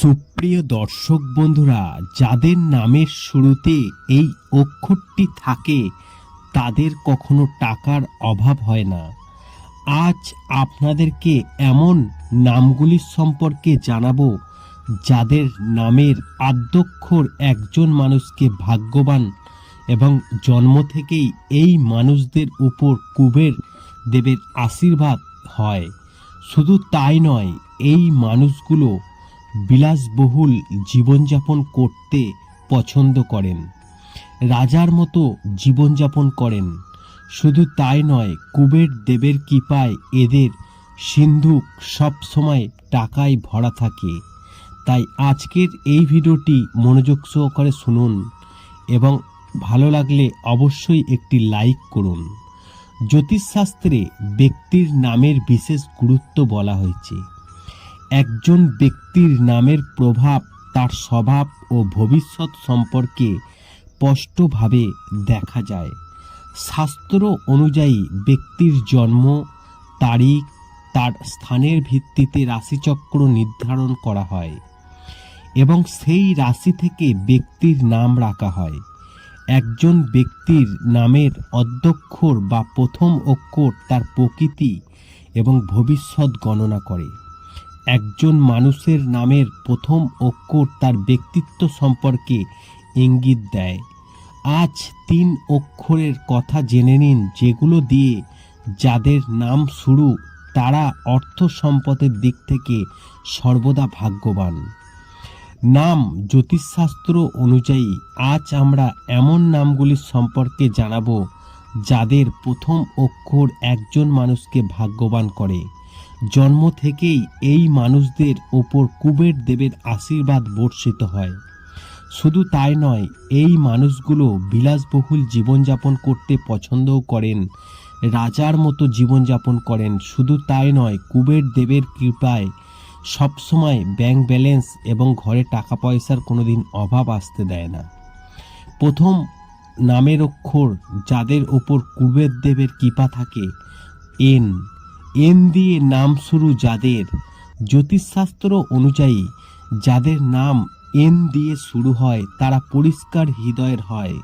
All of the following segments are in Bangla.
সুপ্রিয় দর্শক বন্ধুরা, যাদের নামের শুরুতে এই অক্ষরটি থাকে, তাদের কখনো টাকার অভাব হয় না। আজ আপনাদেরকে এমন নামগুলির সম্পর্কে জানাব, যাদের নামের আদ্যক্ষর একজন মানুষকে ভাগ্যবান এবং জন্ম থেকেই এই মানুষদের উপর কুবের দেবের আশীর্বাদ হয়। শুধু তাই নয়, এই মানুষগুলো বিলাসবহুল জীবনযাপন করতে পছন্দ করেন। রাজার মতো জীবনযাপন করেন। শুধু তাই নয়, কুবের দেবের কৃপায় এদের সিন্ধুক সবসময় টাকায় ভরা থাকে। তাই আজকের এই ভিডিওটি মনোযোগ সহকারে শুনুন এবং ভালো লাগলে অবশ্যই একটি লাইক করুন। জ্যোতিষশাস্ত্রে ব্যক্তির নামের বিশেষ গুরুত্ব বলা হয়েছে। একজন ব্যক্তির নামের প্রভাব তার স্বভাব ও ভবিষ্যৎ সম্পর্কে স্পষ্টভাবে দেখা যায়। শাস্ত্র অনুযায়ী ব্যক্তির জন্ম, তারিখ, তার স্থানের ভিত্তিতে রাশিচক্র নির্ধারণ করা হয় এবং সেই রাশি থেকে ব্যক্তির নাম রাখা হয়। একজন ব্যক্তির নামের অধ্যক্ষর বা প্রথম অক্ষর তার প্রকৃতি এবং ভবিষ্যৎ গণনা করে। একজন মানুষের নামের প্রথম অক্ষর তার ব্যক্তিত্ব সম্পর্কে ইঙ্গিত দেয়। আজ তিন অক্ষরের কথা জেনে নিন, যেগুলো দিয়ে যাদের নাম শুরু, তারা অর্থ সম্পদের দিক থেকে সর্বদা ভাগ্যবান। নাম জ্যোতিষশাস্ত্র অনুযায়ী আজ আমরা এমন নামগুলির সম্পর্কে জানাব, যাদের প্রথম অক্ষর একজন মানুষকে ভাগ্যবান করে। জন্ম থেকেই এই মানুষদের ওপর কুবের দেবের আশীর্বাদ বর্ষিত হয়। শুধু তাই নয়, এই মানুষগুলো বিলাসবহুল জীবনযাপন করতে পছন্দও করেন, রাজার মতো জীবনযাপন করেন। শুধু তাই নয়, কুবের দেবের কৃপায় সবসময় ব্যাংক ব্যালেন্স এবং ঘরে টাকা পয়সার কোনো দিন অভাব আসতে দেয় না। প্রথম নামের অক্ষর যাদের ওপর কুবের দেবের কৃপা থাকে, এন। এন দিয়ে নাম শুরু যাদের, জ্যোতিষশাস্ত্র অনুযায়ী যাদের নাম এন দিয়ে শুরু হয়, তারা পরিষ্কার হৃদয়ের হয়।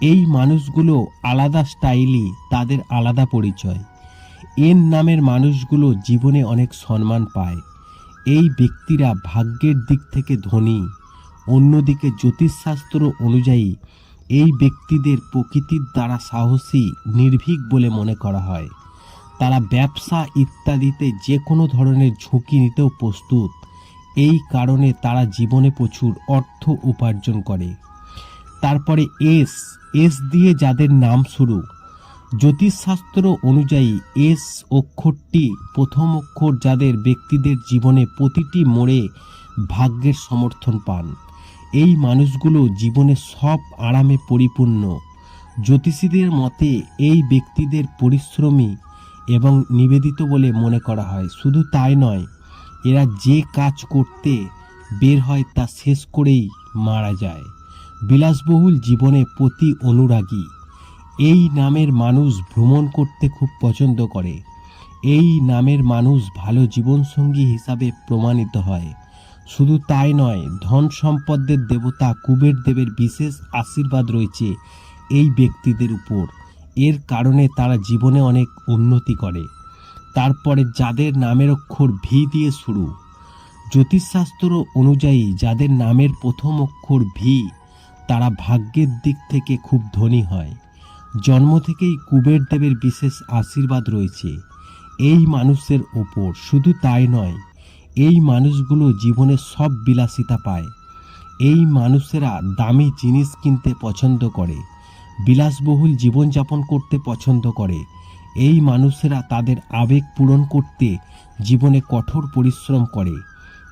এই মানুষগুলো আলাদা স্টাইলই তাদের আলাদা পরিচয়। এন নামের মানুষগুলো জীবনে অনেক সম্মান পায়। এই ব্যক্তিরা ভাগ্যের দিক থেকে ধনী। অন্যদিকে জ্যোতিষশাস্ত্র অনুযায়ী এই ব্যক্তিদের প্রকৃতির দ্বারা সাহসী, নির্ভীক বলে মনে করা হয়। তারা ব্যবসা ইত্যাদিতে যে কোনো ধরনের ঝুঁকি নিতেও প্রস্তুত। এই কারণে তারা জীবনে প্রচুর অর্থ উপার্জন করে। তারপরে এস। এস দিয়ে যাদের নাম শুরু। জ্যোতিষশাস্ত্র অনুযায়ী এস অক্ষরটি প্রথম অক্ষর যাদের ব্যক্তিদের জীবনে প্রতিটি মোড়ে ভাগ্যের সমর্থন পান। এই মানুষগুলো জীবনে সব আরামে পরিপূর্ণ। জ্যোতিষীদের মতে এই ব্যক্তিদের পরিশ্রমী এবং নিবেদিত বলে মনে করা হয়। শুধু তাই নয়, এরা যে কাজ করতে বের হয় তা শেষ করেই মারা যায়। বিলাসবহুল জীবনে প্রতি অনুরাগী। এই নামের মানুষ ভ্রমণ করতে খুব পছন্দ করে। এই নামের মানুষ ভালো জীবনসঙ্গী হিসাবে প্রমাণিত হয়। শুধু তাই নয়, ধন সম্পদের দেবতা কুবের দেবের বিশেষ আশীর্বাদ রয়েছে এই ব্যক্তিদের উপর। এর কারণে তারা জীবনে অনেক উন্নতি করে। তারপরে যাদের নামের অক্ষর ভি দিয়ে শুরু, জ্যোতিষশাস্ত্র অনুযায়ী যাদের নামের প্রথম অক্ষর ভি, তারা ভাগ্যের দিক থেকে খুব ধনী হয়। জন্ম থেকেই কুবের দেবের বিশেষ আশীর্বাদ রয়েছে। এই মানুষের ওপর শুধু তাই নয়, এই মানুষগুলো জীবনে সব বিলাসিতা পায়। এই মানুষেরা দামি জিনিস কিনতে পছন্দ করে। বিলাসবহুল জীবনযাপন করতে পছন্দ করে। এই মানুষেরা তাদের আবেগ পূরণ করতে জীবনে কঠোর পরিশ্রম করে।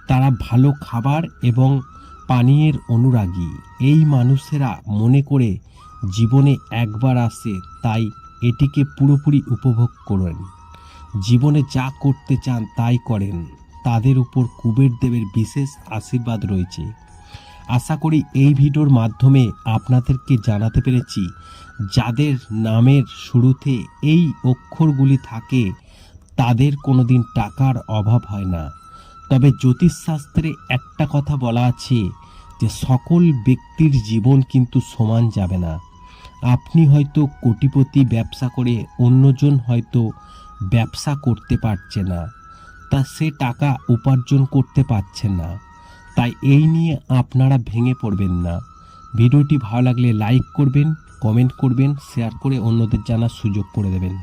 তারা ভালো খাবার এবং পানীয়ের অনুরাগী। এই মানুষেরা মনে করে, জীবনে একবার আসে, তাই এটিকে পুরোপুরি উপভোগ করেন। জীবনে যা করতে চান, তাই করেন। তাদের উপর কুবের দেবের বিশেষ আশীর্বাদ রয়েছে। আশা করি এই ভিডিওর মাধ্যমে আপনাদেরকে জানাতে পেরেছি, যাদের নামের শুরুতে এই অক্ষরগুলি থাকে, তাদের কোনো দিন টাকার অভাব হয় না। তবে জ্যোতিষশাস্ত্রে একটা কথা বলা আছে যে, সকল ব্যক্তির জীবন কিন্তু সমান যাবে না। আপনি হয়তো কোটিপতি ব্যবসা করে অন্যজন হয়তো ব্যবসা করতে পারছে না, তা সে টাকা উপার্জন করতে পারছে না। তাই এই নিয়ে আপনারা ভেঙে পড়বেন না। ভিডিওটি ভালো লাগলে লাইক করবেন কমেন্ট করবেন শেয়ার করে অন্যদের জানার সুযোগ করে দেবেন।